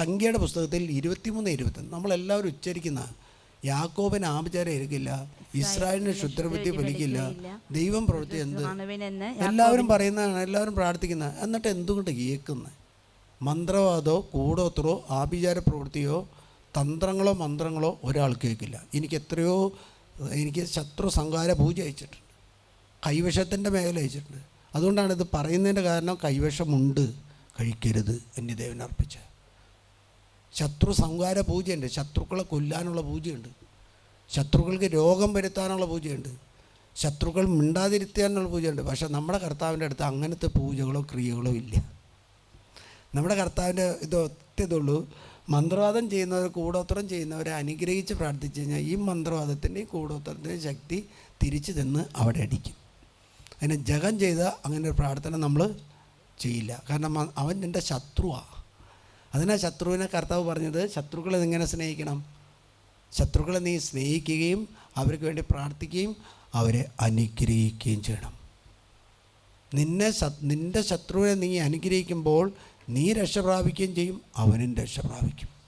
സംഖ്യയുടെ പുസ്തകത്തിൽ ഇരുപത്തിമൂന്ന് ഇരുപത്തൊന്ന് നമ്മളെല്ലാവരും ഉച്ചരിക്കുന്ന യാക്കോബൻ ആഭിചാരം ഇരിക്കില്ല ഇസ്രായേലിന് ക്ഷുദ്രബുദ്ധി ഫലിക്കില്ല ദൈവം പ്രവൃത്തി എന്ത് എല്ലാവരും പറയുന്നതാണ് എല്ലാവരും പ്രാർത്ഥിക്കുന്നത് എന്നിട്ട് എന്തുകൊണ്ട് കേൾക്കുന്നത് മന്ത്രവാദോ കൂടോത്രോ ആഭിചാര പ്രവൃത്തിയോ തന്ത്രങ്ങളോ മന്ത്രങ്ങളോ ഒരാൾ കേൾക്കില്ല. എനിക്ക് എത്രയോ എനിക്ക് ശത്രു സംഹാര പൂജ അയച്ചിട്ടുണ്ട്. കൈവശത്തിന്റെ മേഖല അയച്ചിട്ടുണ്ട്. അതുകൊണ്ടാണ് ഇത് പറയുന്നതിന്റെ കാരണം കൈവശമുണ്ട് കഴിക്കരുത് അന്യദേവനെ അർപ്പിച്ച. ശത്രു സംഹാര പൂജയുണ്ട്. ശത്രുക്കളെ കൊല്ലാനുള്ള പൂജയുണ്ട്. ശത്രുക്കൾക്ക് രോഗം വരുത്താനുള്ള പൂജയുണ്ട്. ശത്രുക്കൾ മിണ്ടാതിരുത്താനുള്ള പൂജയുണ്ട്. പക്ഷേ നമ്മുടെ കർത്താവിന്റെ അടുത്ത് അങ്ങനത്തെ പൂജകളോ ക്രിയകളോ ഇല്ല. നമ്മുടെ കർത്താവിന്റെ ഇത് ഒറ്റതുള്ളൂ മന്ത്രവാദം ചെയ്യുന്നവർ കൂടോത്രം ചെയ്യുന്നവരെ അനുഗ്രഹിച്ച് പ്രാർത്ഥിച്ചു കഴിഞ്ഞാൽ ഈ മന്ത്രവാദത്തിന്റെയും കൂടോത്രത്തിന്റെയും ശക്തി തിരിച്ചു തന്ന് അവിടെ അടിക്കും. അതിനെ ജഗം ചെയ്ത അങ്ങനെ ഒരു പ്രാർത്ഥന നമ്മൾ ചെയ്യില്ല. കാരണം അവൻ എന്റെ ശത്രുവാണ് അതിനാ ശത്രുവിനെ കർത്താവ് പറഞ്ഞത് ശത്രുക്കളെ നിങ്ങനെ സ്നേഹിക്കണം. ശത്രുക്കളെ നീ സ്നേഹിക്കുകയും അവർക്ക് വേണ്ടി പ്രാർത്ഥിക്കുകയും അവരെ അനുഗ്രഹിക്കുകയും ചെയ്യണം. നിന്നെ നിന്റെ ശത്രുവിനെ നീ അനുഗ്രഹിക്കുമ്പോൾ നീ രക്ഷ പ്രാപിക്കുകയും ചെയ്യും അവനും രക്ഷ പ്രാപിക്കും